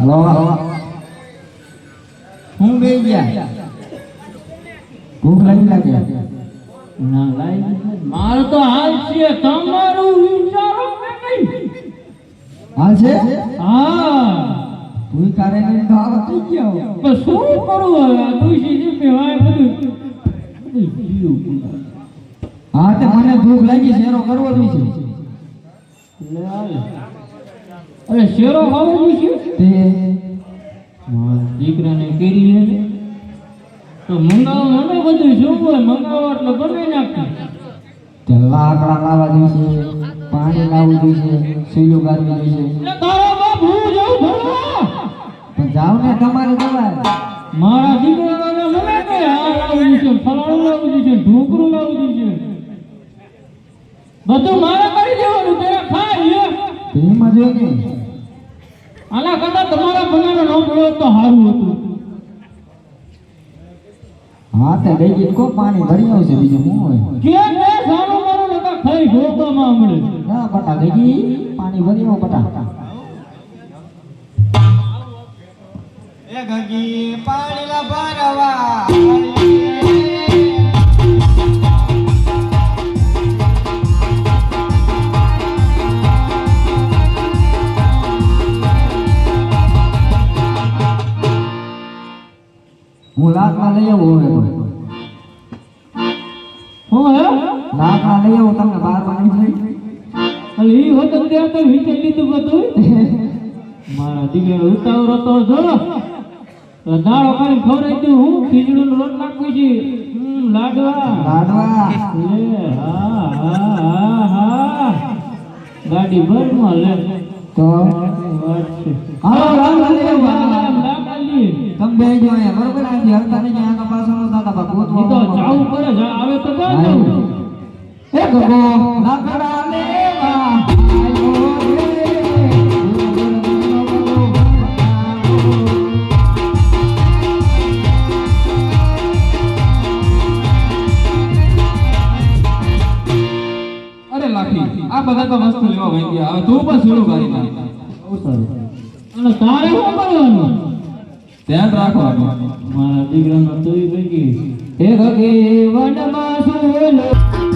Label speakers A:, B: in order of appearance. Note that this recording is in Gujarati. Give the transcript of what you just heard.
A: હલો. હું બે ગયા. ભૂખ લાગી લાગે?
B: ના લાઈ મારે તો હાલ છે. તમારું વિચારો કે નહીં?
A: હાલ છે?
B: હા.
A: તું કારે કરીને તો આવા થઈ ગયા
B: પણ શું કરું હવે? આ તુલસી જે કહેવાય બધું.
A: હા તે મને ભૂખ લાગી શેરો કરવો જ છે?
B: લે. અરે શેરો હવે છે?
A: તે
B: દીકરાને કેરી લે તો મંગાવો મને બધું શું હોય મંગાવો એટલે બનાવી નાખી.
A: તે લાકડા લાવવા જોઈશે પાણી લાવવું જોઈશે સીલું ગાળવી જોઈશે
B: તારો બાપ હું જાઉં ભણવા?
A: પણ જાવ ને તમારે જવાય
B: મારા દીકરાને મને કે આ લાવવું છે ફલાણું લાવવું છે ઢોકરું લાવવું છે. બધું મારે કરી દેવાનું તેરા લે
A: તો એમાં જો ને
B: આના કરતા તમારા બનાવે નો મળ્યો તો સારું હતું.
A: હા તે જઈને કો પાણી ભરી આવશે બીજું શું હોય?
B: કે કે સારું મારું નકા ખાઈ ઢોકામાં મળે
A: ના બટા ગઈ પાણી ભરી આવો બટા.
C: એ ગગી પાણી લા ભરવા
A: હું લાકડા લઈ આવું હવે તો.
B: હું હે?
A: લાકડા લઈ આવું તમને બાર પાણી થઈ
B: અલે ઈ વખત ત્યાં તો વિચે લીધું બધું મારા દીકરા ઉતાવળ હતો જો. તો દાળો કરીને ખવડાવી દઉં હું નો લોટ નાખું છું. હમ, લાડવા.
A: લાડવા.
B: લે હા હા હા. હા ગાડી ભરમાં લે.
A: તો?
B: વાત છે.
A: હાલો. તમે અહીંયા બરોબર આજે હરતા નહીં આના પાછળ દાદા બાપુ
B: તો જાવું પડે જા- આવે તો જા
A: એ ગગો લાકડા લેવા
D: અરે લાખી આ બધા તો વસ્તુ લેવા ભાઈ ગયા હવે તું પણ શરૂ કરી નાખ.
B: અને તારે શું કરવાનું?
D: ધ્યાન રાખવાનું.
B: મારા દીકરાનો તું ભેગી
A: એ વનમાં સુલો